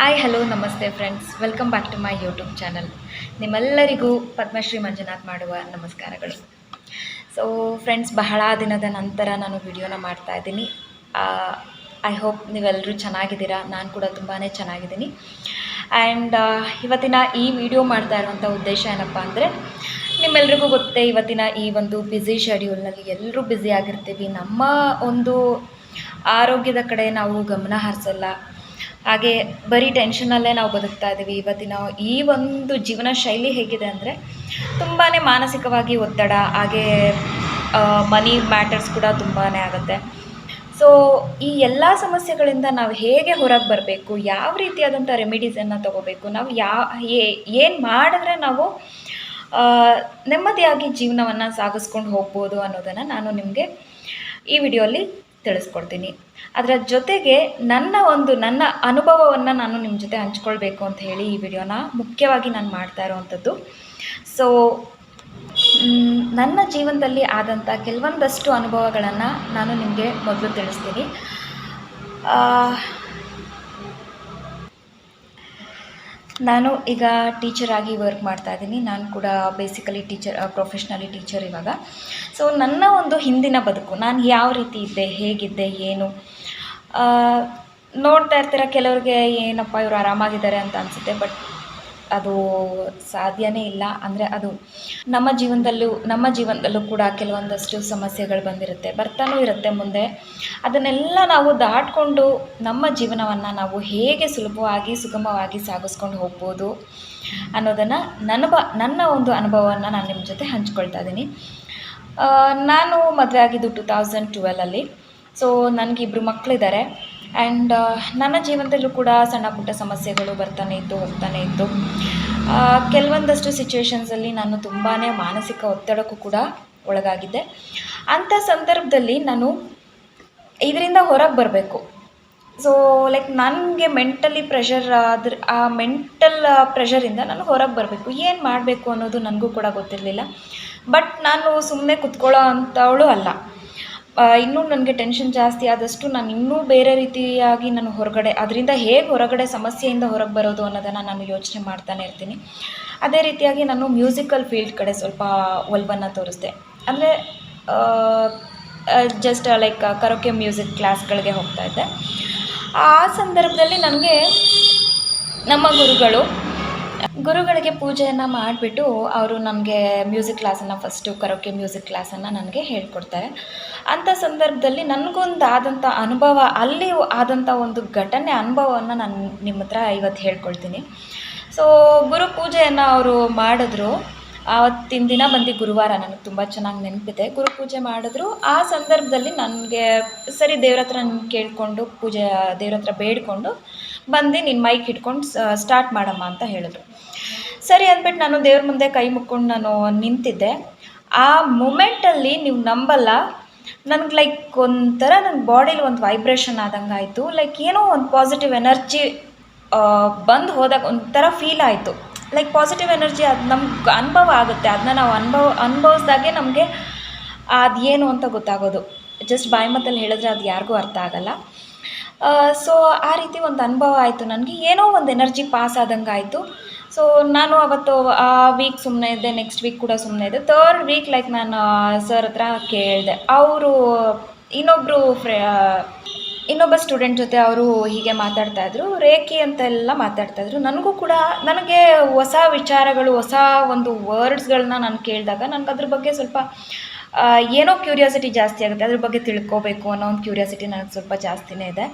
Hi hello ನಮಸ್ತೆ friends welcome back to my YouTube channel ನಿಮ್ಮೆಲ್ಲರಿಗೂ ಪದ್ಮಶ್ರೀ ಮಂಜುನಾಥ್ ಮಾಡುವ ನಮಸ್ಕಾರಗಳು. ಸೊ ಫ್ರೆಂಡ್ಸ್ ಬಹಳ ದಿನದ ನಂತರ ನಾನು ವಿಡಿಯೋನ ಮಾಡ್ತಾ ಇದ್ದೀನಿ. ಐ ಹೋಪ್ ನೀವೆಲ್ಲರೂ ಚೆನ್ನಾಗಿದ್ದೀರಾ? ನಾನು ಕೂಡ ತುಂಬಾ ಚೆನ್ನಾಗಿದ್ದೀನಿ. ಆ್ಯಂಡ್ ಇವತ್ತಿನ ಈ ವಿಡಿಯೋ ಮಾಡ್ತಾ ಇರುವಂಥ ಉದ್ದೇಶ ಏನಪ್ಪ ಅಂದರೆ, ನಿಮ್ಮೆಲ್ರಿಗೂ ಗೊತ್ತೇ, ಇವತ್ತಿನ ಈ ಒಂದು ಬ್ಯುಸಿ ಶೆಡ್ಯೂಲ್ನಲ್ಲಿ ಎಲ್ಲರೂ ಬ್ಯುಸಿ ಆಗಿರ್ತೀವಿ. ನಮ್ಮ ಒಂದು ಆರೋಗ್ಯದ ಕಡೆ ನಾವು ಗಮನ ಹರಿಸಲ್ಲ. ಹಾಗೆ ಬರೀ ಟೆನ್ಷನಲ್ಲೇ ನಾವು ಬದುಕ್ತಾ ಇದ್ದೀವಿ. ಇವತ್ತಿನ ಈ ಒಂದು ಜೀವನ ಶೈಲಿ ಹೇಗಿದೆ ಅಂದರೆ ತುಂಬಾ ಮಾನಸಿಕವಾಗಿ ಒತ್ತಡ, ಹಾಗೆ ಮನಿ ಮ್ಯಾಟರ್ಸ್ ಕೂಡ ತುಂಬಾ ಆಗುತ್ತೆ. ಸೊ ಈ ಎಲ್ಲ ಸಮಸ್ಯೆಗಳಿಂದ ನಾವು ಹೇಗೆ ಹೊರಗೆ ಬರಬೇಕು, ಯಾವ ರೀತಿಯಾದಂಥ ರೆಮಿಡೀಸನ್ನು ತಗೋಬೇಕು, ನಾವು ಯಾ ಏನು ಮಾಡಿದ್ರೆ ನಾವು ನೆಮ್ಮದಿಯಾಗಿ ಜೀವನವನ್ನು ಸಾಗಿಸ್ಕೊಂಡು ಹೋಗ್ಬೋದು ಅನ್ನೋದನ್ನು ನಾನು ನಿಮಗೆ ಈ ವಿಡಿಯೋಲಿ ತಿಳಿಸ್ಕೊಡ್ತೀನಿ. ಅದರ ಜೊತೆಗೆ ನನ್ನ ಒಂದು ನನ್ನ ಅನುಭವವನ್ನು ನಾನು ನಿಮ್ಮ ಜೊತೆ ಹಂಚ್ಕೊಳ್ಬೇಕು ಅಂತ ಹೇಳಿ ಈ ವಿಡಿಯೋನ ಮುಖ್ಯವಾಗಿ ನಾನು ಮಾಡ್ತಾ ಇರೋವಂಥದ್ದು. ಸೊ ನನ್ನ ಜೀವನದಲ್ಲಿ ಆದಂಥ ಕೆಲವೊಂದಷ್ಟು ಅನುಭವಗಳನ್ನು ನಾನು ನಿಮಗೆ ಮೊದಲು ತಿಳಿಸ್ತೀನಿ. ನಾನು ಈಗ ಟೀಚರ್ ಆಗಿ ವರ್ಕ್ ಮಾಡ್ತಾ ಇದ್ದೀನಿ. ನಾನು ಕೂಡ ಬೇಸಿಕಲಿ ಟೀಚರ್ ಪ್ರೊಫೆಷ್ನಲಿ ಟೀಚರ್ ಇವಾಗ. ಸೊ ನನ್ನ ಒಂದು ಹಿಂದಿನ ಬದುಕು, ನಾನು ಯಾವ ರೀತಿ ಇದ್ದೆ, ಹೇಗಿದ್ದೆ, ಏನು ನೋಡ್ತಾ ಇರ್ತೀರ? ಕೆಲವ್ರಿಗೆ ಏನಪ್ಪ ಇವರು ಆರಾಮಾಗಿದ್ದಾರೆ ಅಂತ ಅನಿಸುತ್ತೆ ಬಟ್ ಅದು ಸಾಧ್ಯನೇ ಇಲ್ಲ. ಅಂದರೆ ಅದು ನಮ್ಮ ಜೀವನದಲ್ಲೂ ನಮ್ಮ ಜೀವನದಲ್ಲೂ ಕೂಡ ಕೆಲವೊಂದಷ್ಟು ಸಮಸ್ಯೆಗಳು ಬಂದಿರುತ್ತೆ. ಬರ್ತಾನೂ ಇರುತ್ತೆ ಮುಂದೆ. ಅದನ್ನೆಲ್ಲ ನಾವು ದಾಟ್ಕೊಂಡು ನಮ್ಮ ಜೀವನವನ್ನು ನಾವು ಹೇಗೆ ಸುಲಭವಾಗಿ, ಸುಗಮವಾಗಿ ಸಾಗಿಸ್ಕೊಂಡು ಹೋಗ್ಬೋದು ಅನ್ನೋದನ್ನು ನನ್ನ ನನ್ನ ಒಂದು ಅನುಭವವನ್ನು ನಾನು ನಿಮ್ಮ ಜೊತೆ ಹಂಚ್ಕೊಳ್ತಾ ಇದ್ದೀನಿ ನಾನು ಮದುವೆ ಆಗಿದ್ದು ಟು ತೌಸಂಡ್ ಟ್ವೆಲಲ್ಲಿ ಸೊ ನನಗಿಬ್ಬರು ಮಕ್ಕಳಿದ್ದಾರೆ ಆ್ಯಂಡ್ ನನ್ನ ಜೀವನದಲ್ಲೂ ಕೂಡ ಸಣ್ಣ ಪುಟ್ಟ ಸಮಸ್ಯೆಗಳು ಬರ್ತಾನೆ ಇತ್ತು ಹೋಗ್ತಾನೆ ಇತ್ತು ಕೆಲವೊಂದಷ್ಟು ಸಿಚುವೇಶನ್ಸಲ್ಲಿ ನಾನು ತುಂಬಾ ಮಾನಸಿಕ ಒತ್ತಡಕ್ಕೂ ಕೂಡ ಒಳಗಾಗಿದ್ದೆ. ಅಂಥ ಸಂದರ್ಭದಲ್ಲಿ ನಾನು ಇದರಿಂದ ಹೊರಗೆ ಬರಬೇಕು. ಸೊ ಲೈಕ್ ನನಗೆ ಮೆಂಟಲಿ ಪ್ರೆಷರ್ ಅದ್ರ ಆ ಮೆಂಟಲ್ ಪ್ರೆಷರಿಂದ ನಾನು ಹೊರಗೆ ಬರಬೇಕು. ಏನು ಮಾಡಬೇಕು ಅನ್ನೋದು ನನಗೂ ಕೂಡ ಗೊತ್ತಿರಲಿಲ್ಲ. ಬಟ್ ನಾನು ಸುಮ್ಮನೆ ಕುತ್ಕೊಳ್ಳೋ ಅಂಥವಳು ಅಲ್ಲ. ಇನ್ನೂ ನನಗೆ ಟೆನ್ಷನ್ ಜಾಸ್ತಿ ಆದಷ್ಟು ನಾನು ಇನ್ನೂ ಬೇರೆ ರೀತಿಯಾಗಿ ನಾನು ಹೊರಗಡೆ, ಅದರಿಂದ ಹೇಗೆ ಹೊರಗಡೆ ಸಮಸ್ಯೆಯಿಂದ ಹೊರಗೆ ಬರೋದು ಅನ್ನೋದನ್ನು ನಾನು ಯೋಚನೆ ಮಾಡ್ತಾನೆ ಇರ್ತೀನಿ. ಅದೇ ರೀತಿಯಾಗಿ ನಾನು ಮ್ಯೂಸಿಕಲ್ ಫೀಲ್ಡ್ ಕಡೆ ಸ್ವಲ್ಪ ಒಲವನ್ನು ತೋರಿಸ್ದೆ. ಅಂದರೆ ಜಸ್ಟ್ ಲೈಕ್ ಕರೋಕೆ ಮ್ಯೂಸಿಕ್ ಕ್ಲಾಸ್ಗಳಿಗೆ ಹೋಗ್ತಾ ಇದ್ದೆ. ಆ ಸಂದರ್ಭದಲ್ಲಿ ನನಗೆ ನಮ್ಮ ಗುರುಗಳು ಗುರುಗಳಿಗೆ ಪೂಜೆಯನ್ನು ಮಾಡಿಬಿಟ್ಟು ಅವರು ನಮಗೆ ಮ್ಯೂಸಿಕ್ ಕ್ಲಾಸನ್ನು ಫಸ್ಟು ಕರೋಕೆ ಮ್ಯೂಸಿಕ್ ಕ್ಲಾಸನ್ನು ನನಗೆ ಹೇಳ್ಕೊಡ್ತಾರೆ. ಅಂಥ ಸಂದರ್ಭದಲ್ಲಿ ನನಗೊಂದು ಆದಂಥ ಅನುಭವ, ಅಲ್ಲಿ ಆದಂಥ ಒಂದು ಘಟನೆ, ಅನುಭವವನ್ನು ನಾನು ನಿಮ್ಮ ಹತ್ರ ಇವತ್ತು ಹೇಳ್ಕೊಳ್ತೀನಿ. ಸೊ ಗುರು ಪೂಜೆಯನ್ನು ಅವರು ಮಾಡಿದ್ರು. ಆವತ್ತಿನ ದಿನ ಬಂದು ಗುರುವಾರ ನನಗೆ ತುಂಬ ಚೆನ್ನಾಗಿ ನೆನಪಿದೆ. ಗುರು ಪೂಜೆ ಮಾಡಿದ್ರು. ಆ ಸಂದರ್ಭದಲ್ಲಿ ನನಗೆ ಸರಿ ದೇವ್ರ ಹತ್ರ ಕೇಳಿಕೊಂಡು ಪೂಜೆ ದೇವ್ರ ಹತ್ರ ಬೇಡಿಕೊಂಡು ಬಂದು ನಿನ್ನ ಮೈಕ್ ಹಿಡ್ಕೊಂಡು ಸ್ಟಾರ್ಟ್ ಮಾಡಮ್ಮ ಅಂತ ಹೇಳಿದ್ರು. ಸರಿ ಅಂದ್ಬಿಟ್ಟು ನಾನು ದೇವ್ರ ಮುಂದೆ ಕೈ ಮುಕ್ಕೊಂಡು ನಾನು ನಿಂತಿದ್ದೆ. ಆ ಮೂಮೆಂಟಲ್ಲಿ ನೀವು ನಂಬಲ್ಲ, ನನಗೆ ಲೈಕ್ ಒಂಥರ ನನ್ನ ಬಾಡಿಲಿ ಒಂದು ವೈಬ್ರೇಷನ್ ಆದಂಗೆ ಆಯಿತು ಲೈಕ್ ಏನೋ ಒಂದು ಪಾಸಿಟಿವ್ ಎನರ್ಜಿ ಬಂದು ಹೋದಾಗ ಒಂಥರ ಫೀಲ್ ಆಯಿತು. ಲೈಕ್ ಪಾಸಿಟಿವ್ ಎನರ್ಜಿ ಅದು ನಮ್ಗೆ ಅನುಭವ ಆಗುತ್ತೆ. ಅದನ್ನ ನಾವು ಅನುಭವ, ಅನುಭವಿಸ್ದಾಗೆ ನಮಗೆ ಅದೇನು ಅಂತ ಗೊತ್ತಾಗೋದು. ಜಸ್ಟ್ ಬಾಯಿ ಮತ್ತಲ್ಲಿ ಹೇಳಿದ್ರೆ ಅದು ಯಾರಿಗೂ ಅರ್ಥ ಆಗಲ್ಲ. ಸೊ ಆ ರೀತಿ ಒಂದು ಅನುಭವ ಆಯಿತು. ನನಗೆ ಏನೋ ಒಂದು ಎನರ್ಜಿ ಪಾಸ್ ಆದಂಗೆ ಆಯಿತು. ಸೊ ನಾನು ಅವತ್ತು ಆ ವೀಕ್ ಸುಮ್ಮನೆ ಇದ್ದೆ ನೆಕ್ಸ್ಟ್ ವೀಕ್ ಕೂಡ ಸುಮ್ಮನೆ ಇದ್ದೆ. ತರ್ಡ್ ವೀಕ್ ಲೈಕ್ ನಾನು ಸರ್ ಹತ್ರ ಕೇಳಿದೆ. ಅವರು ಇನ್ನೊಬ್ಬರು ಇನ್ನೊಬ್ಬ ಸ್ಟೂಡೆಂಟ್ ಜೊತೆ ಅವರು ಹೀಗೆ ಮಾತಾಡ್ತಾ ಇದ್ರು. ರೇಖಿ ಅಂತೆಲ್ಲ ಮಾತಾಡ್ತಾ ಇದ್ರು. ನನಗೂ ಕೂಡ, ನನಗೆ ಹೊಸ ವಿಚಾರಗಳು, ಹೊಸ ಒಂದು ವರ್ಡ್ಸ್ಗಳನ್ನ ನಾನು ಕೇಳಿದಾಗ ನನಗೆ ಅದ್ರ ಬಗ್ಗೆ ಸ್ವಲ್ಪ ಏನೋ ಕ್ಯೂರಿಯಾಸಿಟಿ ಜಾಸ್ತಿ ಆಗುತ್ತೆ. ಅದ್ರ ಬಗ್ಗೆ ತಿಳ್ಕೊಬೇಕು ಅನ್ನೋ ಒಂದು ಕ್ಯೂರಿಯಾಸಿಟಿ ನನಗೆ ಸ್ವಲ್ಪ ಜಾಸ್ತಿನೇ ಇದೆ.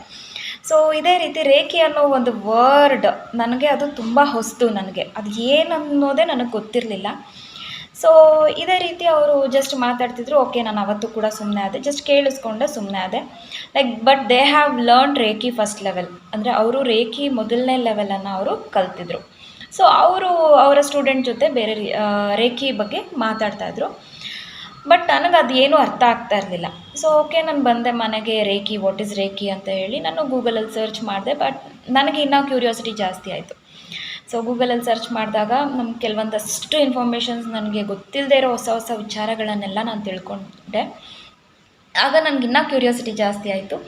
ಸೊ ಇದೇ ರೀತಿ ರೇಖೆ ಅನ್ನೋ ಒಂದು ವರ್ಡ್ ನನಗೆ ಅದು ತುಂಬ ಹೊಸ್ತು ನನಗೆ. ಅದು ಏನನ್ನೋದೇ ನನಗೆ ಗೊತ್ತಿರಲಿಲ್ಲ. ಸೊ ಇದೇ ರೀತಿ ಅವರು ಜಸ್ಟ್ ಮಾತಾಡ್ತಿದ್ರು. ಓಕೆ ನಾನು ಅವತ್ತು ಕೂಡ ಸುಮ್ಮನೆ ಆದೆ. ಜಸ್ಟ್ ಕೇಳಿಸ್ಕೊಂಡೆ ಸುಮ್ಮನೆ ಆದೆ. Like but they have learn Reiki first level ಅಂದರೆ ಅವರು ರೇಖಿ ಮೊದಲನೇ ಲೆವೆಲನ್ನು ಅವರು ಕಲ್ತಿದ್ರು. ಸೊ ಅವರು ಅವರ ಸ್ಟೂಡೆಂಟ್ ಜೊತೆ ಬೇರೆ ರೇಖಿ ಬಗ್ಗೆ ಮಾತಾಡ್ತಾಯಿದ್ರು ಬಟ್ ನನಗೆ ಅದು ಏನೂ ಅರ್ಥ ಆಗ್ತಾ ಇರಲಿಲ್ಲ. ಸೊ ಓಕೆ ನಾನು ಬಂದೆ ಮನೆಗೆ, ರೇಖಿ ವಾಟ್ ಇಸ್ ರೇಖಿ ಅಂತ ಹೇಳಿ ನಾನು ಗೂಗಲಲ್ಲಿ ಸರ್ಚ್ ಮಾಡಿದೆ ಬಟ್ ನನಗೆ ಇನ್ನೂ ಕ್ಯೂರಿಯಾಸಿಟಿ ಜಾಸ್ತಿ ಆಯಿತು. ಸೊ ಗೂಗಲಲ್ಲಿ ಸರ್ಚ್ ಮಾಡಿದಾಗ ನಮ್ಮ ಕೆಲವೊಂದಷ್ಟು ಇನ್ಫಾರ್ಮೇಷನ್ಸ್ ನನಗೆ ಗೊತ್ತಿಲ್ಲದೆ ಇರೋ ಹೊಸ ಹೊಸ ವಿಚಾರಗಳನ್ನೆಲ್ಲ ನಾನು ತಿಳ್ಕೊಂಡೆ. ಆಗ ನನಗಿನ್ನೂ ಕ್ಯೂರಿಯಾಸಿಟಿ ಜಾಸ್ತಿ ಆಯಿತು.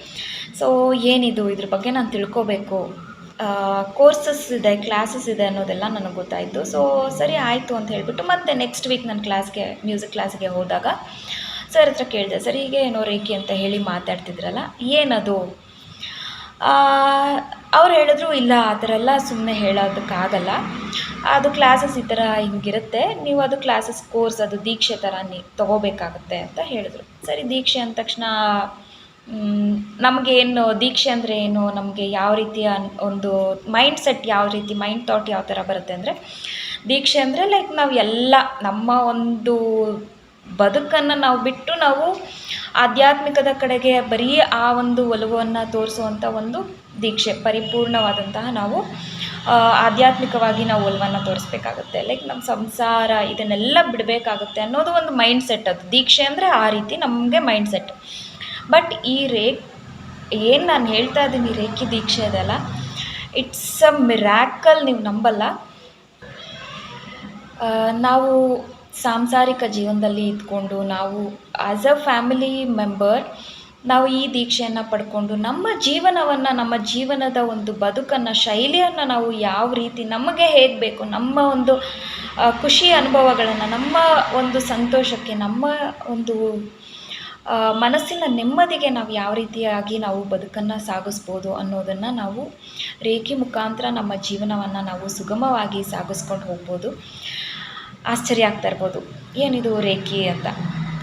ಸೊ ಏನಿದು ಇದ್ರ ಬಗ್ಗೆ ನಾನು ತಿಳ್ಕೊಬೇಕು? ಕೋರ್ಸಸ್ ಇದೆ ಕ್ಲಾಸಸ್ ಇದೆ ಅನ್ನೋದೆಲ್ಲ ನನಗೆ ಗೊತ್ತಾಯಿತು. ಸೊ ಸರಿ ಆಯಿತು ಅಂತ ಹೇಳಿಬಿಟ್ಟು ಮತ್ತೆ ನೆಕ್ಸ್ಟ್ ವೀಕ್ ನಾನು ಕ್ಲಾಸ್ಗೆ ಮ್ಯೂಸಿಕ್ ಕ್ಲಾಸ್ಗೆ ಹೋದಾಗ ಸರ್ ಹತ್ರ ಕೇಳಿದೆ, ಸರ್, ಹೀಗೆ ಏನೋ ರೇಖಿ ಅಂತ ಹೇಳಿ ಮಾತಾಡ್ತಿದ್ರಲ್ಲ, ಏನದು? ಅವ್ರು ಹೇಳಿದ್ರು, ಇಲ್ಲ ಆ ಥರ ಎಲ್ಲ ಸುಮ್ಮನೆ ಹೇಳೋದಕ್ಕಾಗಲ್ಲ. ಅದು ಕ್ಲಾಸಸ್ ಈ ಥರ ಹಿಂಗಿರುತ್ತೆ. ನೀವು ಅದು ಕ್ಲಾಸಸ್ ಕೋರ್ಸ್ ಅದು ದೀಕ್ಷೆ ಥರ ನೀ ತೊಗೋಬೇಕಾಗುತ್ತೆ, ಅಂತ ಹೇಳಿದ್ರು. ಸರಿ, ದೀಕ್ಷೆ ಅಂದ ತಕ್ಷಣ ನಮಗೇನು ದೀಕ್ಷೆ ಅಂದರೆ ಏನು, ನಮಗೆ ಯಾವ ರೀತಿಯ ಒಂದು ಮೈಂಡ್ ಸೆಟ್ ಯಾವ ರೀತಿ ಮೈಂಡ್ ಥಾಟ್ ಯಾವ ಥರ ಬರುತ್ತೆ ಅಂದರೆ, ದೀಕ್ಷೆ ಅಂದರೆ ಲೈಕ್ ನಾವು ಎಲ್ಲ, ನಮ್ಮ ಒಂದು ಬದುಕನ್ನು ನಾವು ಬಿಟ್ಟು ನಾವು ಆಧ್ಯಾತ್ಮಿಕದ ಕಡೆಗೆ ಬರೀ ಆ ಒಂದು ಒಲವನ್ನು ತೋರಿಸುವಂಥ ಒಂದು ದೀಕ್ಷೆ, ಪರಿಪೂರ್ಣವಾದಂತಹ ನಾವು ಆಧ್ಯಾತ್ಮಿಕವಾಗಿ ನಾವು ಒಲವನ್ನು ತೋರಿಸ್ಬೇಕಾಗುತ್ತೆ. ಲೈಕ್ ನಮ್ಮ ಸಂಸಾರ ಇದನ್ನೆಲ್ಲ ಬಿಡಬೇಕಾಗುತ್ತೆ ಅನ್ನೋದು ಒಂದು ಮೈಂಡ್ ಸೆಟ್ ಅದು. ದೀಕ್ಷೆ ಅಂದರೆ ಆ ರೀತಿ ನಮಗೆ ಮೈಂಡ್ ಸೆಟ್ ಬಟ್ ಈ ರೇ ಏನು ನಾನು ಹೇಳ್ತಾ ಇದ್ದೀನಿ ರೇಖಿ ದೀಕ್ಷೆ ಅದಲ್ಲ? ಇಟ್ಸ್ ಅ ಮಿರಾಕಲ್ ನೀವು ನಂಬಲ್ಲ. ನಾವು ಸಾಂಸಾರಿಕ ಜೀವನದಲ್ಲಿ ಇದ್ಕೊಂಡು, ನಾವು ಆ್ಯಸ್ ಅ ಫ್ಯಾಮಿಲಿ ಮೆಂಬರ್ ನಾವು ಈ ದೀಕ್ಷೆಯನ್ನು ಪಡ್ಕೊಂಡು, ನಮ್ಮ ಜೀವನವನ್ನು, ನಮ್ಮ ಜೀವನದ ಒಂದು ಬದುಕನ್ನು, ಶೈಲಿಯನ್ನು ನಾವು ಯಾವ ರೀತಿ, ನಮಗೆ ಹೇಗೆ ಬೇಕು, ನಮ್ಮ ಒಂದು ಖುಷಿ ಅನುಭವಗಳನ್ನು, ನಮ್ಮ ಒಂದು ಸಂತೋಷಕ್ಕೆ, ನಮ್ಮ ಒಂದು ಮನಸ್ಸಿನ ನೆಮ್ಮದಿಗೆ ನಾವು ಯಾವ ರೀತಿಯಾಗಿ ನಾವು ಬದುಕನ್ನು ಸಾಗಿಸ್ಬೋದು ಅನ್ನೋದನ್ನು ನಾವು ರೇಖೆ ಮುಖಾಂತರ ನಮ್ಮ ಜೀವನವನ್ನು ನಾವು ಸುಗಮವಾಗಿ ಸಾಗಿಸ್ಕೊಂಡು ಹೋಗ್ಬೋದು. ಆಶ್ಚರ್ಯ ಆಗ್ತಾ ಇರ್ಬೋದು. ಏನಿದು ರೇಖೆ ಅಂತ?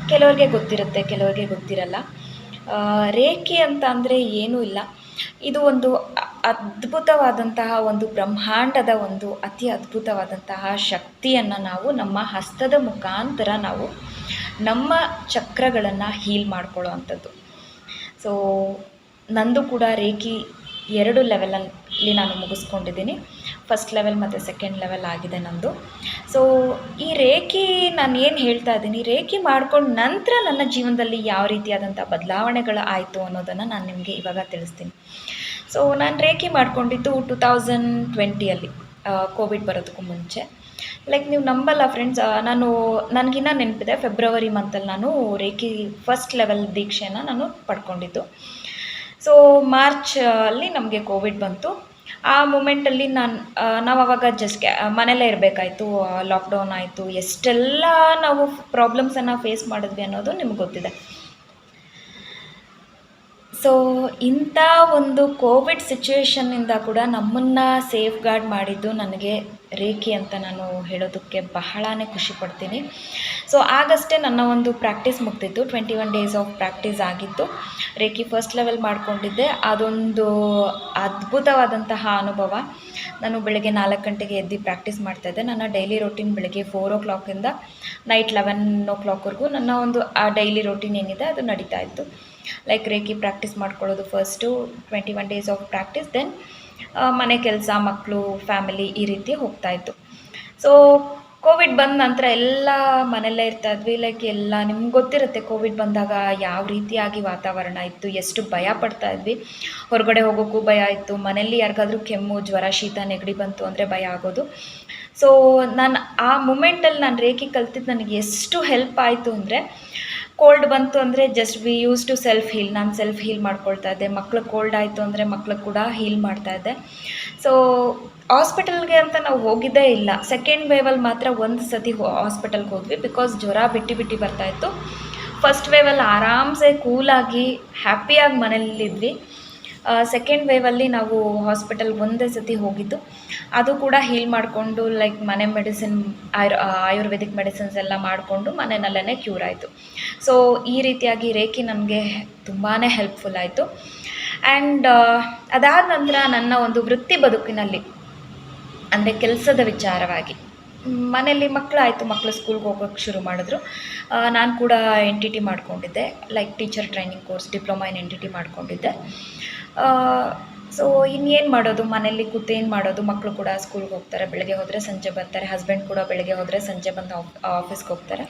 ಕೆಲವ್ರಿಗೆ ಗೊತ್ತಿರುತ್ತೆ, ಕೆಲವ್ರಿಗೆ ಗೊತ್ತಿರಲ್ಲ. ರೇಖೆ ಅಂತ ಅಂದರೆ ಏನೂ ಇಲ್ಲ. ಇದು ಒಂದು ಅದ್ಭುತವಾದಂತಹ ಒಂದು ಬ್ರಹ್ಮಾಂಡದ ಒಂದು ಅತಿ ಅದ್ಭುತವಾದಂತಹ ಶಕ್ತಿಯನ್ನು ನಾವು ನಮ್ಮ ಹಸ್ತದ ಮುಖಾಂತರ ನಾವು ನಮ್ಮ ಚಕ್ರಗಳನ್ನು ಹೀಲ್ ಮಾಡ್ಕೊಳ್ಳೋ ಅಂಥದ್ದು ಸೊ ನಂದು ಕೂಡ ರೇಖಿ ಎರಡು ಲೆವೆಲಲ್ಲಿ ನಾನು ಮುಗಿಸ್ಕೊಂಡಿದ್ದೀನಿ. ಫಸ್ಟ್ ಲೆವೆಲ್ ಮತ್ತು ಸೆಕೆಂಡ್ ಲೆವೆಲ್ ಆಗಿದೆ ನಂದು. ಸೊ ಈ ರೇಖೆ ನಾನು ಏನು ಹೇಳ್ತಾ ಇದ್ದೀನಿ, ರೇಖೆ ಮಾಡ್ಕೊಂಡು ನಂತರ ನನ್ನ ಜೀವನದಲ್ಲಿ ಯಾವ ರೀತಿಯಾದಂಥ ಬದಲಾವಣೆಗಳು ಆಯಿತು ಅನ್ನೋದನ್ನು ನಾನು ನಿಮಗೆ ಇವಾಗ ತಿಳಿಸ್ತೀನಿ. ಸೊ ನಾನು ರೇಖೆ ಮಾಡ್ಕೊಂಡಿದ್ದು ಟು ತೌಸಂಡ್ ಟ್ವೆಂಟಿಯಲ್ಲಿ ಕೋವಿಡ್ ಬರೋದಕ್ಕೂ ಮುಂಚೆ. ಲೈಕ್ ನೀವು ನಂಬಲ್ಲ ಫ್ರೆಂಡ್ಸ್ ನಾನು, ನನಗಿನ್ನ ನೆನಪಿದೆ ಫೆಬ್ರವರಿ ಮಂತಲ್ಲಿ ನಾನು ರೇಖಿ ಫಸ್ಟ್ ಲೆವೆಲ್ ದೀಕ್ಷೆನ ನಾನು ಪಡ್ಕೊಂಡಿದ್ದು. ಸೊ ಮಾರ್ಚ್ ಅಲ್ಲಿ ನಮಗೆ ಕೋವಿಡ್ ಬಂತು. ಆ ಮೂಮೆಂಟಲ್ಲಿ ನಾನು ನಾವು ಅವಾಗ ಜಸ್ಟ್ ಮನೆಯಲ್ಲೇ ಇರಬೇಕಾಯ್ತು ಲಾಕ್ಡೌನ್ ಆಯಿತು. ಎಷ್ಟೆಲ್ಲ ನಾವು ಪ್ರಾಬ್ಲಮ್ಸನ್ನು ಫೇಸ್ ಮಾಡಿದ್ವಿ ಅನ್ನೋದು ನಿಮ್ಗೆ ಗೊತ್ತಿದೆ. ಸೊ ಇಂಥ ಒಂದು ಕೋವಿಡ್ ಸಿಚುವೇಶನ್ನಿಂದ ಕೂಡ ನಮ್ಮನ್ನು ಸೇಫ್ ಗಾರ್ಡ್ ಮಾಡಿದ್ದು ನನಗೆ ರೇಖೆ ಅಂತ ನಾನು ಹೇಳೋದಕ್ಕೆ ಬಹಳನೇ ಖುಷಿ ಪಡ್ತೀನಿ. ಸೊ ಆಗಷ್ಟೇ ನನ್ನ ಒಂದು practice ಮುಗ್ದಿತ್ತು. Twenty one days of practice ಆಗಿತ್ತು. ರೇಖಿ ಫಸ್ಟ್ ಲೆವೆಲ್ ಮಾಡ್ಕೊಂಡಿದ್ದೆ. ಅದೊಂದು ಅದ್ಭುತವಾದಂತಹ ಅನುಭವ. ನಾನು ಬೆಳಗ್ಗೆ ನಾಲ್ಕು ಗಂಟೆಗೆ ಎದ್ದು ಪ್ರಾಕ್ಟೀಸ್ ಮಾಡ್ತಾಯಿದ್ದೆ ನನ್ನ ಡೈಲಿ ರೊಟೀನ್ ಬೆಳಗ್ಗೆ ಫೋರ್ ಓ ಕ್ಲಾಕಿಂದ ನೈಟ್ ಲೆವೆನ್ ಓ ಕ್ಲಾಕ್ವರೆಗೂ ನನ್ನ ಒಂದು, ಆ ಡೈಲಿ ರೊಟೀನ್ ಏನಿದೆ ಅದು ನಡೀತಾ ಇತ್ತು. ಲೈಕ್ ರೇಖಿ ಪ್ರಾಕ್ಟೀಸ್ ಮಾಡ್ಕೊಳ್ಳೋದು first twenty one days of practice then ಮನೆ ಕೆಲಸ ಮಕ್ಕಳು ಫ್ಯಾಮಿಲಿ ಈ ರೀತಿ ಹೋಗ್ತಾಯಿತ್ತು ಸೊ ಕೋವಿಡ್ ಬಂದ ನಂತರ ಎಲ್ಲ ಮನೆಯಲ್ಲೇ ಇರ್ತಾ ಇದ್ವಿ. ಲೈಕ್ ಎಲ್ಲ ನಿಮ್ಗೆ ಗೊತ್ತಿರುತ್ತೆ ಕೋವಿಡ್ ಬಂದಾಗ ಯಾವ ರೀತಿಯಾಗಿ ವಾತಾವರಣ ಇತ್ತು, ಎಷ್ಟು ಭಯ ಪಡ್ತಾ ಇದ್ವಿ. ಹೊರಗಡೆ ಹೋಗೋಕ್ಕೂ ಭಯ ಇತ್ತು. ಮನೆಯಲ್ಲಿ ಯಾರಿಗಾದ್ರೂ ಕೆಮ್ಮು, ಜ್ವರ, ಶೀತ, ನೆಗಡಿ ಬಂತು ಅಂದರೆ ಭಯ ಆಗೋದು. ಸೊ ನಾನು ಆ ಮೂಮೆಂಟಲ್ಲಿ ನಾನು ರೇಖೆ ಕಲ್ತಿದ್ದು ನನಗೆ ಎಷ್ಟು ಹೆಲ್ಪ್ ಆಯಿತು ಅಂದರೆ ಕೋಲ್ಡ್ ಬಂತು ಅಂದರೆ just we use to self heal ನಾನು ಸೆಲ್ಫ್ ಹೀಲ್ ಮಾಡ್ಕೊಳ್ತಾ ಇದ್ದೆ. ಮಕ್ಳಿಗೆ ಕೋಲ್ಡ್ ಆಯಿತು ಅಂದರೆ ಮಕ್ಳಿಗೆ ಕೂಡ ಹೀಲ್ ಮಾಡ್ತಾ ಇದ್ದೆ. ಸೊ ಹಾಸ್ಪಿಟಲ್ಗೆ ಅಂತ ನಾವು ಹೋಗಿದ್ದೇ ಇಲ್ಲ. ಸೆಕೆಂಡ್ ವೇವಲ್ಲಿ ಮಾತ್ರ ಒಂದು ಸತಿ ಹಾಸ್ಪಿಟಲ್ಗೆ ಹೋದ್ವಿ ಬಿಕಾಸ್ ಜ್ವರ ಬಿಟ್ಟು ಬಿಟ್ಟು ಬರ್ತಾಯಿತ್ತು ಫಸ್ಟ್ ವೇವಲ್ಲಿ ಆರಾಮ್ಸೆ ಕೂಲಾಗಿ ಹ್ಯಾಪಿಯಾಗಿ ಮನೇಲಿದ್ವಿ. ಸೆಕೆಂಡ್ ವೇವಲ್ಲಿ ನಾವು ಹಾಸ್ಪಿಟಲ್ ಒಂದೇ ಸತಿ ಹೋಗಿದ್ದು. ಅದು ಕೂಡ ಹೀಲ್ ಮಾಡಿಕೊಂಡು ಲೈಕ್ ಮನೆ ಮೆಡಿಸಿನ್ ಆಯುರ್ ಆಯುರ್ವೇದಿಕ್ ಮೆಡಿಸಿನ್ಸ್ ಎಲ್ಲ ಮಾಡಿಕೊಂಡು ಮನೆಯಲ್ಲೇ ಕ್ಯೂರ್ ಆಯಿತು. ಸೊ ಈ ರೀತಿಯಾಗಿ ರೇಖಿ ನನಗೆ ತುಂಬಾ ಹೆಲ್ಪ್ಫುಲ್ ಆಯಿತು. ಆ್ಯಂಡ್ ಅದಾದ ನಂತರ ನನ್ನ ಒಂದು ವೃತ್ತಿ ಬದುಕಿನಲ್ಲಿ, ಅಂದರೆ ಕೆಲಸದ ವಿಚಾರವಾಗಿ ಮನೆಯಲ್ಲಿ ಮಕ್ಕಳಾಯಿತು, ಮಕ್ಕಳು ಸ್ಕೂಲ್ಗೆ ಹೋಗೋಕ್ಕೆ ಶುರು ಮಾಡಿದ್ರು. ನಾನು ಕೂಡ ಎನ್ ಟಿ ಟಿ ಮಾಡ್ಕೊಂಡಿದ್ದೆ. Like teacher training course diploma in N T T ಮಾಡ್ಕೊಂಡಿದ್ದೆ. ಸೊ ಇನ್ನೇನು ಮಾಡೋದು? ಮನೇಲಿ ಕೂತೇನು ಮಾಡೋದು? ಮಕ್ಕಳು ಕೂಡ ಸ್ಕೂಲ್ಗೆ ಹೋಗ್ತಾರೆ. ಬೆಳಗ್ಗೆ ಹೋದರೆ ಸಂಜೆ ಬರ್ತಾರೆ. ಹಸ್ಬೆಂಡ್ ಕೂಡ ಬೆಳಗ್ಗೆ ಹೋದರೆ ಸಂಜೆ ಬಂದು ಆಫೀಸ್ಗೆ ಹೋಗ್ತಾರೆ.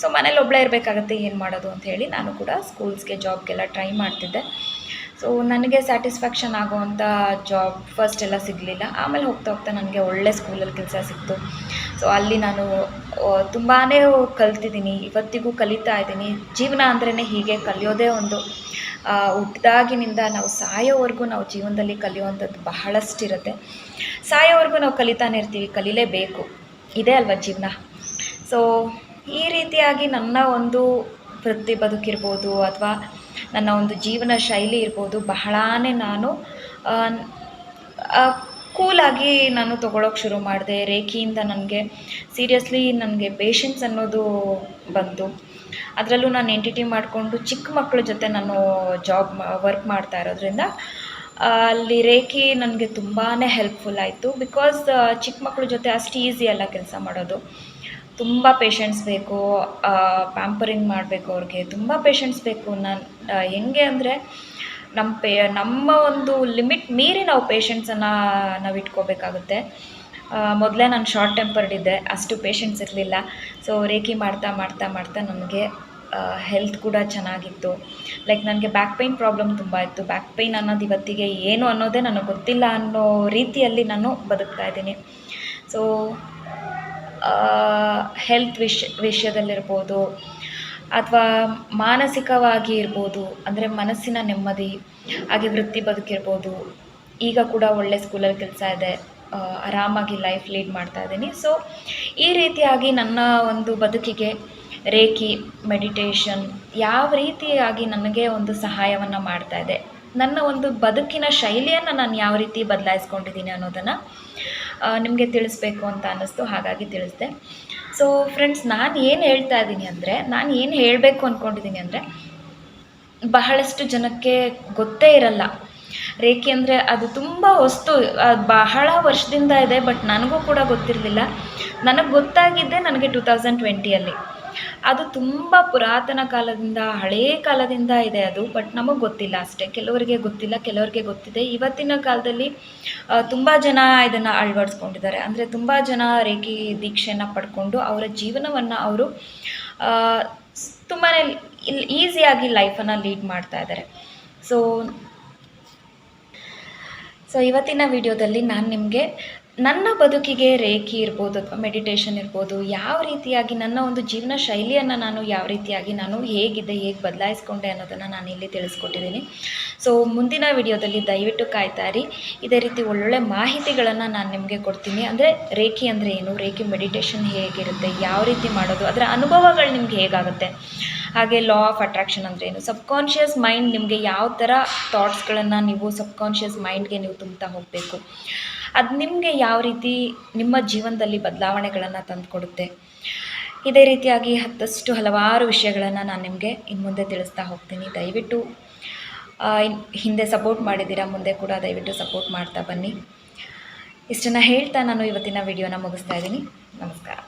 ಸೊ ಮನೇಲಿ ಒಬ್ಬಳೇ ಇರಬೇಕಾಗತ್ತೆ, ಏನು ಮಾಡೋದು ಅಂತ ಹೇಳಿ ನಾನು ಕೂಡ ಸ್ಕೂಲ್ಸ್ಗೆ ಜಾಬ್ಗೆಲ್ಲ ಟ್ರೈ ಮಾಡ್ತಿದ್ದೆ. ಸೊ ನನಗೆ ಸ್ಯಾಟಿಸ್ಫ್ಯಾಕ್ಷನ್ ಆಗುವಂಥ ಜಾಬ್ ಫಸ್ಟ್ ಎಲ್ಲ ಸಿಗಲಿಲ್ಲ. ಆಮೇಲೆ ಹೋಗ್ತಾ ಹೋಗ್ತಾ ನನಗೆ ಒಳ್ಳೆ ಸ್ಕೂಲಲ್ಲಿ ಕೆಲಸ ಸಿಕ್ತು. ಸೊ ಅಲ್ಲಿ ನಾನು ತುಂಬಾ ಕಲ್ತಿದ್ದೀನಿ. ಇವತ್ತಿಗೂ ಕಲಿತಾ ಇದ್ದೀನಿ. ಜೀವನ ಅಂದ್ರೇ ಹೀಗೆ ಕಲಿಯೋದೇ ಒಂದು ಹುಟ್ಟಿದಾಗಿನಿಂದ ನಾವು ಸಾಯೋವರೆಗೂ ನಾವು ಜೀವನದಲ್ಲಿ ಕಲಿಯುವಂಥದ್ದು ಬಹಳಷ್ಟಿರುತ್ತೆ. ಸಾಯೋವರೆಗೂ ನಾವು ಕಲಿತಾನೆ ಇರ್ತೀವಿ. ಕಲೀಲೇಬೇಕು. ಇದೇ ಅಲ್ವಾ ಜೀವನ? ಸೊ ಈ ರೀತಿಯಾಗಿ ನನ್ನ ಒಂದು ವೃತ್ತಿ ಬದುಕಿರ್ಬೋದು ಅಥವಾ ನನ್ನ ಒಂದು ಜೀವನ ಶೈಲಿ ಇರ್ಬೋದು, ಬಹಳಾನೇ ನಾನು ಕೂಲಾಗಿ ನಾನು ತೊಗೊಳೋಕೆ ಶುರು ಮಾಡಿದೆ. ರೇಖಿಯಿಂದ ನನಗೆ ಸೀರಿಯಸ್ಲಿ ನನಗೆ ಪೇಷನ್ಸ್ ಅನ್ನೋದು ಬಂತು. ಅದರಲ್ಲೂ ನಾನು ಎಂಟಿಟಿ ಮಾಡಿಕೊಂಡು ಚಿಕ್ಕ ಮಕ್ಕಳ ಜೊತೆ ನಾನು ಜಾಬ್ ವರ್ಕ್ ಮಾಡ್ತಾ ಇರೋದ್ರಿಂದ ಅಲ್ಲಿ ರೇಖಿ ನನಗೆ ತುಂಬಾ ಹೆಲ್ಪ್ಫುಲ್ ಆಯಿತು. ಬಿಕಾಸ್ ಚಿಕ್ಕ ಮಕ್ಕಳ ಜೊತೆ ಅಷ್ಟು ಈಸಿ ಅಲ್ಲ ಕೆಲಸ ಮಾಡೋದು. ತುಂಬ ಪೇಷಂಟ್ಸ್ ಬೇಕು ಪ್ಯಾಂಪರಿಂಗ್ ಮಾಡಬೇಕು ಅವ್ರಿಗೆ. ತುಂಬ ಪೇಷಂಟ್ಸ್ ಬೇಕು. ನಾನು ಹೆಂಗೆ ಅಂದರೆ ನಮ್ಮ ಪೇ, ನಮ್ಮ ಒಂದು ಲಿಮಿಟ್ ಮೀರಿ ನಾವು ಪೇಷಂಟ್ಸನ್ನು ನಾವು ಇಟ್ಕೋಬೇಕಾಗುತ್ತೆ. ಮೊದಲೇ ನಾನು ಶಾರ್ಟ್ ಟೆಂಪರ್ಡ್ ಇದ್ದೆ. ಅಷ್ಟು ಪೇಷಂಟ್ಸ್ ಇರಲಿಲ್ಲ. ಸೊ ರೇಖಿ ಮಾಡ್ತಾ ಮಾಡ್ತಾ ಮಾಡ್ತಾ ನನಗೆ ಹೆಲ್ತ್ ಕೂಡ ಚೆನ್ನಾಗಿತ್ತು. ಲೈಕ್ ನನಗೆ ಬ್ಯಾಕ್ ಪೈನ್ ಪ್ರಾಬ್ಲಮ್ ತುಂಬ ಇತ್ತು. ಬ್ಯಾಕ್ ಪೈನ್ ಅನ್ನೋದು ಇವತ್ತಿಗೆ ಏನು ಅನ್ನೋದೇ ನನಗೆ ಗೊತ್ತಿಲ್ಲ ಅನ್ನೋ ರೀತಿಯಲ್ಲಿ ನಾನು ಬದುಕ್ತಾ ಇದ್ದೀನಿ. ಸೊ ಹೆಲ್ತ್ ವಿಷ, ವಿಷಯದಲ್ಲಿರ್ಬೋದು ಅಥವಾ ಮಾನಸಿಕವಾಗಿ ಇರ್ಬೋದು, ಅಂದರೆ ಮನಸ್ಸಿನ ನೆಮ್ಮದಿ, ಹಾಗೆ ವೃತ್ತಿ ಬದುಕಿರ್ಬೋದು, ಈಗ ಕೂಡ ಒಳ್ಳೆ ಸ್ಕೂಲಲ್ಲಿ ಕೆಲಸ ಇದೆ ಆರಾಮಾಗಿ ಲೈಫ್ ಲೀಡ್ ಮಾಡ್ತಾ ಇದ್ದೀನಿ. ಸೊ ಈ ರೀತಿಯಾಗಿ ನನ್ನ ಒಂದು ಬದುಕಿಗೆ ರೇಖಿ ಮೆಡಿಟೇಷನ್ ಯಾವ ರೀತಿಯಾಗಿ ನನಗೆ ಒಂದು ಸಹಾಯವನ್ನು ಮಾಡ್ತಾ ಇದೆ. ನನ್ನ ಒಂದು ಬದುಕಿನ ಶೈಲಿಯನ್ನು ನಾನು ಯಾವ ರೀತಿ ಬದಲಾಯಿಸ್ಕೊಂಡಿದ್ದೀನಿ ಅನ್ನೋದನ್ನು ನಿಮಗೆ ತಿಳಿಸ್ಬೇಕು ಅಂತ ಅನ್ನಿಸ್ತು, ಹಾಗಾಗಿ ತಿಳಿಸ್ದೆ. ಸೊ ಫ್ರೆಂಡ್ಸ್ ನಾನು ಏನು ಹೇಳ್ತಾ ಇದ್ದೀನಿ ಅಂದರೆ, ನಾನು ಏನು ಹೇಳಬೇಕು ಅಂದ್ಕೊಂಡಿದ್ದೀನಿ ಅಂದರೆ, ಬಹಳಷ್ಟು ಜನಕ್ಕೆ ಗೊತ್ತೇ ಇರಲ್ಲ. ರೇಖೆ ಅಂದರೆ ಅದು ತುಂಬ ವಸ್ತು ಬಹಳ ವರ್ಷದಿಂದ ಇದೆ, ಬಟ್ ನನಗೂ ಕೂಡ ಗೊತ್ತಿರಲಿಲ್ಲ. ನನಗೆ ಗೊತ್ತಾಗಿದ್ದೆ ನನಗೆ ಟೂ ತೌಸಂಡ್ ಟ್ವೆಂಟಿಯಲ್ಲಿ ಅದು ತುಂಬ ಪುರಾತನ ಕಾಲದಿಂದ, ಹಳೇ ಕಾಲದಿಂದ ಇದೆ ಅದು ಬಟ್ ನಮಗೆ ಗೊತ್ತಿಲ್ಲ ಅಷ್ಟೇ. ಕೆಲವರಿಗೆ ಗೊತ್ತಿಲ್ಲ, ಕೆಲವರಿಗೆ ಗೊತ್ತಿದೆ. ಇವತ್ತಿನ ಕಾಲದಲ್ಲಿ ತುಂಬ ಜನ ಇದನ್ನು ಅಳವಡಿಸ್ಕೊಂಡಿದ್ದಾರೆ. ಅಂದರೆ ತುಂಬ ಜನ ರೇಖಿ ದೀಕ್ಷೆಯನ್ನು ಪಡ್ಕೊಂಡು ಅವರ ಜೀವನವನ್ನು ಅವರು ತುಂಬಾ ಇಲ್ಲಿ ಈಸಿಯಾಗಿ ಲೈಫನ್ನು ಲೀಡ್ ಮಾಡ್ತಾ ಇದ್ದಾರೆ. ಸೊ ಸೊ ಇವತ್ತಿನ ವಿಡಿಯೋದಲ್ಲಿ ನಾನು ನಿಮಗೆ ನನ್ನ ಬದುಕಿಗೆ ರೇಖಿ ಇರ್ಬೋದು ಅಥವಾ ಮೆಡಿಟೇಷನ್ ಇರ್ಬೋದು, ಯಾವ ರೀತಿಯಾಗಿ ನನ್ನ ಒಂದು ಜೀವನ ಶೈಲಿಯನ್ನು ನಾನು ಯಾವ ರೀತಿಯಾಗಿ ನಾನು ಹೇಗಿದೆ, ಹೇಗೆ ಬದಲಾಯಿಸ್ಕೊಂಡೆ ಅನ್ನೋದನ್ನು ನಾನು ಇಲ್ಲಿ ತಿಳಿಸ್ಕೊಟ್ಟಿದ್ದೀನಿ. ಸೊ ಮುಂದಿನ ವಿಡಿಯೋದಲ್ಲಿ ದಯವಿಟ್ಟು ಕಾಯ್ತಾ ಇರಿ ಇದೇ ರೀತಿ ಒಳ್ಳೊಳ್ಳೆ ಮಾಹಿತಿಗಳನ್ನು ನಾನು ನಿಮಗೆ ಕೊಡ್ತೀನಿ. ಅಂದರೆ ರೇಖಿ ಅಂದರೆ ಏನು? ರೇಖಿ ಮೆಡಿಟೇಷನ್ ಹೇಗಿರುತ್ತೆ? ಯಾವ ರೀತಿ ಮಾಡೋದು? ಅದರ ಅನುಭವಗಳು ನಿಮ್ಗೆ ಹೇಗಾಗುತ್ತೆ? ಹಾಗೆ ಲಾ ಆಫ್ ಅಟ್ರಾಕ್ಷನ್ ಅಂದರೆ ಏನು? ಸಬ್ಕಾನ್ಷಿಯಸ್ ಮೈಂಡ್ ನಿಮಗೆ ಯಾವ ಥರ ಥಾಟ್ಸ್ಗಳನ್ನು ನೀವು ಸಬ್ಕಾನ್ಷಿಯಸ್ ಮೈಂಡ್ಗೆ ನೀವು ತುಂಬ್ತಾ ಹೋಗಬೇಕು? ಅದು ನಿಮಗೆ ಯಾವ ರೀತಿ ನಿಮ್ಮ ಜೀವನದಲ್ಲಿ ಬದಲಾವಣೆಗಳನ್ನು ತಂದುಕೊಡುತ್ತೆ? ಇದೇ ರೀತಿಯಾಗಿ ಹತ್ತಷ್ಟು ಹಲವಾರು ವಿಷಯಗಳನ್ನು ನಾನು ನಿಮಗೆ ಇನ್ನು ಮುಂದೆ ತಿಳಿಸ್ತಾ ಹೋಗ್ತೀನಿ. ದಯವಿಟ್ಟು ಹಿಂದೆ ಸಪೋರ್ಟ್ ಮಾಡಿದ್ದೀರಾ ಮುಂದೆ ಕೂಡ ದಯವಿಟ್ಟು ಸಪೋರ್ಟ್ ಮಾಡ್ತಾ ಬನ್ನಿ. ಇಷ್ಟನ್ನು ಹೇಳ್ತಾ ನಾನು ಇವತ್ತಿನ ವಿಡಿಯೋನ ಮುಗಿಸ್ತಾ ಇದ್ದೀನಿ. ನಮಸ್ಕಾರ.